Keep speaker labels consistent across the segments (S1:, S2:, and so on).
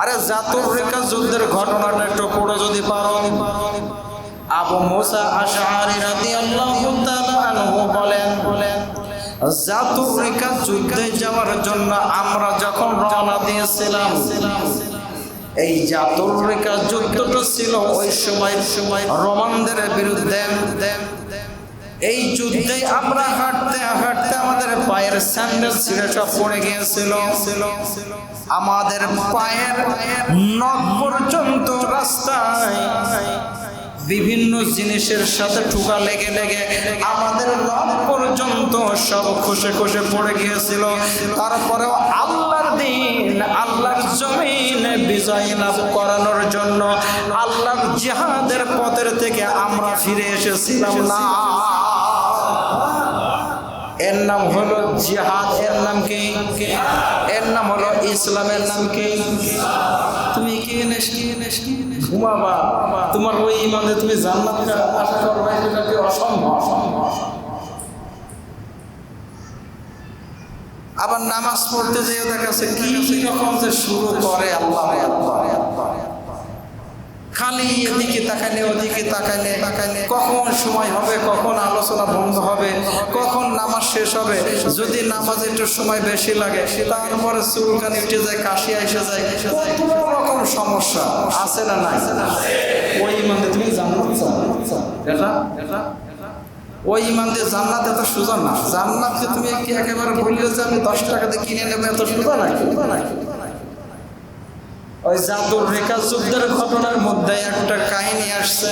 S1: আরে জাতুর রেখা যুদ্ধের ঘটনাটা একটু পড়ে যদি পারো। আবু মুসা আশআরি রাদিয়াল্লাহু তাআলা আনহু বলেন বলেন জাতুর রেখা যুদ্ধে যাওয়ার জন্য আমরা যখন রওনা দিয়েছিলাম, এই জাতুর রেখা যুদ্ধটা ছিল ওই সময় সময় রোমানদের বিরুদ্ধে। এই যুদ্ধে আমরা হাঁটতে হাঁটতে আমাদের পায়ের স্যান্ডেল ছিঁড়ে সব পড়ে গিয়েছিল। আমাদের পায়ের নখ পর্যন্ত রাস্তায় বিভিন্ন জিনিসের সাথে ঠুকা লেগে লেগে আমাদের নখ পর্যন্ত সব খসে খসে পড়ে গিয়েছিল। তারপরেও আল্লাহর দিন, আল্লাহর জমিন বিজয় লাভ করানোর জন্য আল্লাহর জিহাদের পথের থেকে আমরা ফিরে এসেছিলাম না। এর নাম হলো জিহাদ, এর নাম কি? এর নাম হলো ইসলামের নাম কি? তুমি কি? ঘুমাবা? তোমার ওই ইমানে তুমি জান্নাত আশা করবে এটা কি অসম্ভব? আবার নামাজ পড়তে যেয়ে দেখা যাচ্ছে কি রকম যে শুরু করে আল্লাহ। খালি এদিকে তাকালে ওদিকে তাকালে তাকালে কখন সময় হবে, কখন আলোচনা বন্ধ হবে, কখন নামাজ শেষ হবে? যদি নামাজ একটু সময় বেশি লাগে তারপরে চুলকানি উঠে যায়, কাশি এসে যায় রকম সমস্যা? আছে না নাই? ওই মানে তুমি জান্নাত চাও? এটা এটা ওই ইমান দিয়ে জান্নাত এত সোজা না। জান্নাতকে তুমি কি একেবারে বললে যে আমি দশ টাকাতে কিনে নেব, এত সোজা নাই সোজা নাই। ওই জাদুর রেখা যুদ্ধের ঘটনার মধ্যে একটা কাহিনী আসছে।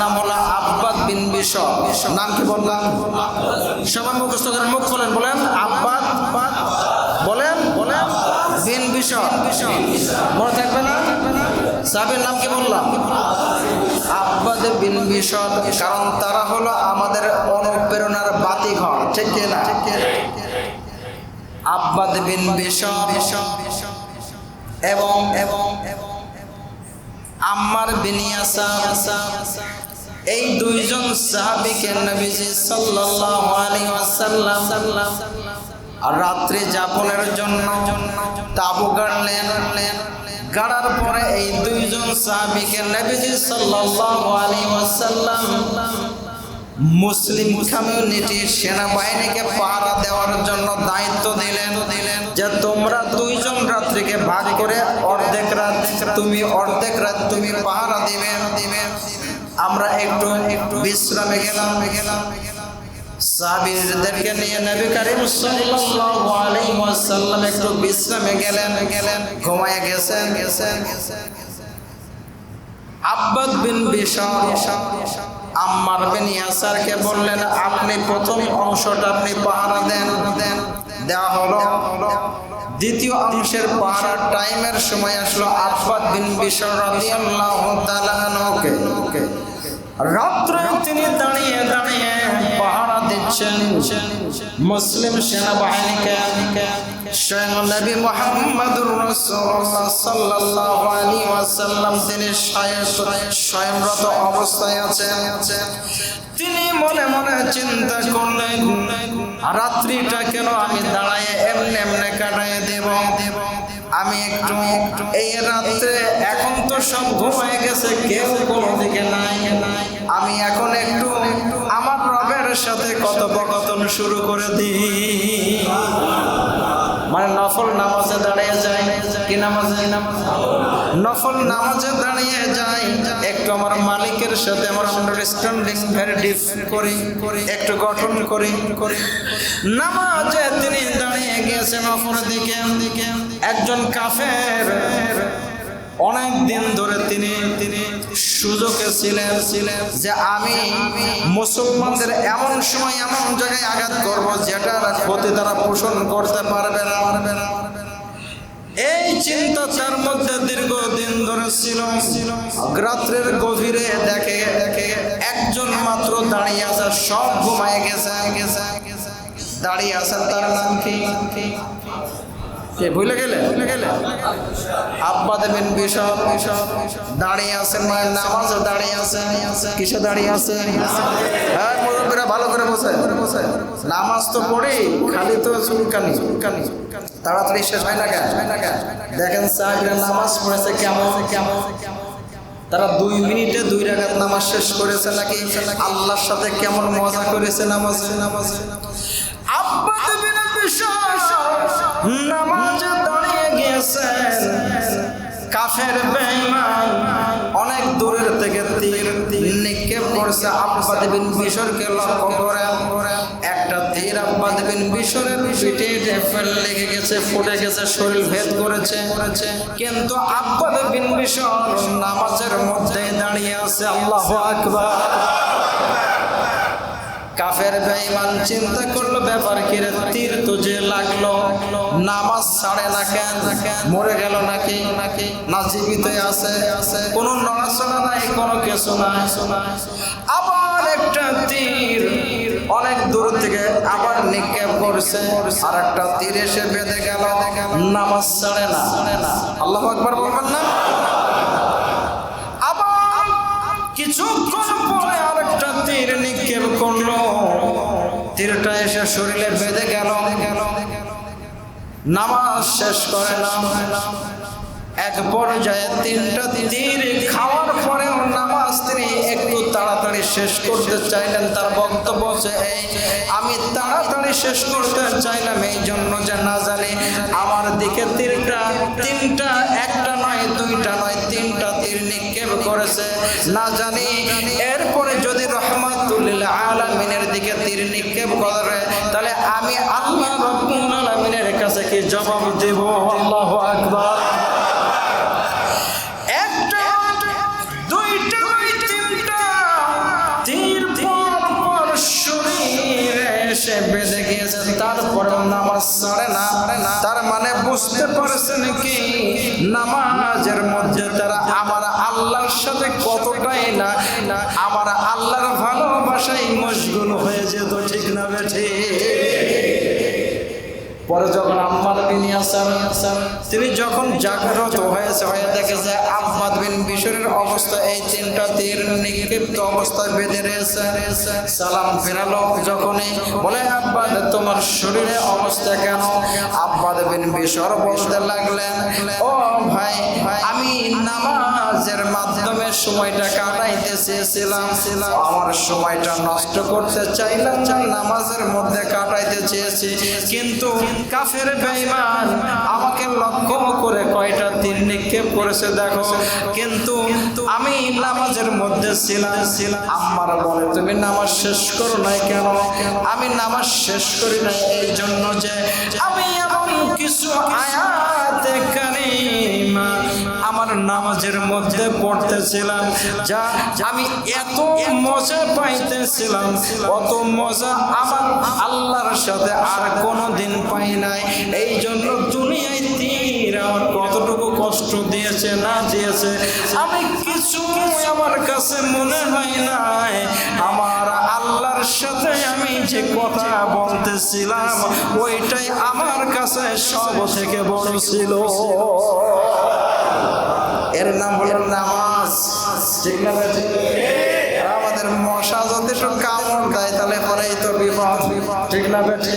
S1: নাম বিন নাম কি বললাম? সবাই মুখ বলেন বলেন বলেন না? নাম কি বললাম? বিন কারণ তারা হলো আমাদের অনুপ্রেরণার বাতিঘর, ঠিক না আব্বাদ বিন বিশব। এবং এবং আম্মার বিন এই দুইজন সাহাবীকে নবীজি সাল্লাল্লাহু আলাইহি ওয়াসাল্লাম আর রাত্রি যাপনের জন্য তাবু গাড়লেন গাড়ার পরে এই দুইজন সাহাবীকে নবীজি সাল্লাল্লাহু আলাইহি ওয়াসাল্লাম মুসলিম কমিউনিটি সেনাবাহিনীকে পাহারা দেওয়ার জন্য দায়িত্ব দিলেন দিলেন যে তোমরা দুইজন রাত্রিকে ভাগ করে অর্ধেক রাত তুমি অর্ধেক রাত তুমি পাহারা দিবে। দিবে আমরা একটু একটু বিশ্রামে গেলাম। গেলাম নিয়ে নবী করিম সাল্লাল্লাহু আলাইহি ওয়াসাল্লাম একটু বিশ্রামে গেলেন। গেলেন ঘুমায় গেছেন। গেছেন আব্বাদ বিন বিশাল আম্মার বিন ইয়াসারকে বললেন, আপনি প্রথম অংশটা আপনি পাহারা দেন। দেন দেওয়া হলো। দ্বিতীয় অংশের পাহারার টাইমের সময় আসলো আফাদ বিন বিশর রাদিয়াল্লাহু তাআলা ওকে রাত্রে তিনি দাঁড়িয়ে দাঁড়িয়ে পাহারা দিচ্ছেন মুসলিম সেনাবাহিনীকে স্বয়ং নবী মোহাম্মদুর রাসূলুল্লাহ সাল্লাল্লাহু আলাইহি ওয়াসাল্লাম, তিনি স্বয়ংরত অবস্থায় আছেন। তিনি মনে মনে চিন্তা করলেন, রাত্রিটা কেন আমি দাঁড়ায় এমনি এমনি কাটায় দেব? দেব আমি একটু এই রাত্রে এখন তো সব ঘুমায় গেছে, কেউ কোনো দিকে নাই। আমি এখন একটু রবের সাথে কথোপকথন শুরু করে দিই। মানে নফল নামাজে দাঁড়িয়ে যায়। কি নামাজে? নফল নামাজে দাঁড়িয়ে যাই একটু আমার মালিকের সাথে আমার আন্ডারস্ট্যান্ডিং ভেরি ডিপ করি, একটু গঠন করি করি। নামাজে তিনি দাঁড়িয়ে গিয়েছেন অপর দিকে একজন কাফের অনেক দিন ধরে তিনি তিনি সুযোগে ছিলেন ছিলেন যে আমি মুসলমানদের এমন সময় এমন জায়গায় আঘাত করব যেটার ক্ষতি তারা পোষণ করতে পারবে না। পারবে না এই চিন্তা তার মধ্যে দীর্ঘদিন ধরে ছিল। রাত্রের গভীরে দেখে দেখে একজন মাত্র দাঁড়িয়ে আছে, সব ঘুমায় গেছে গেছে। দাঁড়িয়ে আছেন তার নাম কি? কে, ভুলে গেলে ভুলে গেলে? আব্বা দেবেন বিশপ বিশপ দাঁড়িয়ে আছেন মানে নামাজে, দাঁড়িয়ে আছেন। কিসে দাঁড়িয়ে আছেন? হ্যাঁ মুরব্বীরা ভালো করে বসে বসে নামাজ তো পড়ি, খালি তো চুলকানি। চুলকানি তাড়াতাড়ি শেষ হয় না কেন? দেখেন সাহেবরা নামাজ পড়েছে কেমন? কেমন তারা দুই মিনিটে দুই রাকাত নামাজ শেষ করেছে নাকি? আল্লাহর সাথে কেমন মজা করেছে নামাজে নামাজে? আব্বা দেবেন বিশ্বাস নামাজে দাঁড়িয়ে গিয়েছেন। কাফের বেঈমান অনেক দূরের থেকে তীর নিক্ষেপ করছে আব্বা দেবেন বিশরকে লক্ষ্য করে। একটা তীর আব্বা দেবেন বিশরের পিঠে লেগে গেছে, ফুটে গেছে, শরীর ভেদ করেছে। কিন্তু আব্বা দেবেন নামাজের মধ্যে দাঁড়িয়ে আছে। আল্লাহ আকবার। কাফের বেঈমান চিন্তা করল, ব্যাপার কি রে? তীর তো যে লাগল। নামাজ ছাড়ে না কেন? মরে গেল নাকি? নাকি না জীবিত আছে? কোনো নড়াচড়া নাই, কোনো কিছু নাই। আবার একটা তীর অনেক দূর থেকে আবার নিক্ষেপ করছে। আর একটা তীর এসে বেঁধে গেল। নামাজ ছাড়ে না। আল্লাহ একবার বলবেন না? আবার কিছুক্ষণ পরে নিক্ষেপ করল তীরটা এসে শরীরে বেঁধে গেল। নামাজ শেষ করে এক পর্যায়ে তিনটা তীর খাওয়ার পরেও নামাজ তিনি একটু তাড়াতাড়ি শেষ করতে চাইলেন। তার বক্তব্য এই, আমি তাড়াতাড়ি শেষ করতে চাইলাম এই জন্য যে না জানি, আমার দিকে তীরটা তিনটা, একটা নয়, দুইটা নয়, তিনটা তীর নিক্ষেপ করেছে। না জানি, এরপরে যদি রহমাতুল্লিল আলামিনের দিকে তীর নিক্ষেপ করে, তাহলে আমি আল্লাহ রব্বুল আলামিনের কাছে কি জবাব দেব? আল্লাহু আকবার। বেঁধে গিয়েছে তারপরেও নামাজ ছাড়ে না। তার মানে বুঝতে পারছেন কি? নামাজের মধ্যে তারা আমার আল্লাহর সাথে কতটাই না, আমার আল্লাহর ভালোবাসায় মশগুল হয়ে যেত, ঠিক না বেঠে পরে যখন আম্মাদ বিন ইয়াসার তিনি যখন জাগ্রত হয়েছে, হয়ে দেখে যে আম্মাদ বিন বিশরের অবস্থা এই তিনটা তীর নিক্ষিপ্ত অবস্থায় বেঁধে রয়েছে। সালাম ফেরালো যখনই, বলে আব্বাদ তোমার শরীরে অবস্থা কেন? আব্বাদ বিন বিশর বলতে লাগলেন, ও ভাই, আমি নামাজের মাধ্যমে সময়টা কাটাইতে চেয়েছিলাম আমার সময়টা নষ্ট করতে চাইলাম, নামাজের মধ্যে কাটাইতে চেয়েছি। কিন্তু কাফের বেঈমান আমাকে লক্ষ্য করে কয়টা দিন নিক্ষেপ করেছে, দেখো। কিন্তু আমি নামাজের মধ্যে ছিলাম। ছিলাম আমার বলে, তুমি নামাজ শেষ করো নাই কেন? আমি নামাজ শেষ করি নাই এই জন্য যে আমি এমন কিছু আয়াতে কারিমা আমার নামাজের মধ্যে পড়তেছিলাম, যা আমি এত মজা পাইতেছিলাম, অত মজা আমার আল্লাহর সাথে আর কোনো দিন পাই নাই। এই জন্য দুনিয়ায় তীর আমার কতটুকু কষ্ট দিয়েছে, না দিয়েছে, আমি কিছু আমার কাছে মনে হয় নাই। আমার আল্লাহর সাথে আমি যে কথা বলতেছিলাম, ওইটাই আমার কাছে সব থেকে বড় ছিল। এর নাম হল নামাজ। ঠিক না আমাদের মশা যদি কামড় দেয়, তাহলে পরেই তো বিপদ। ঠিক না বেঠি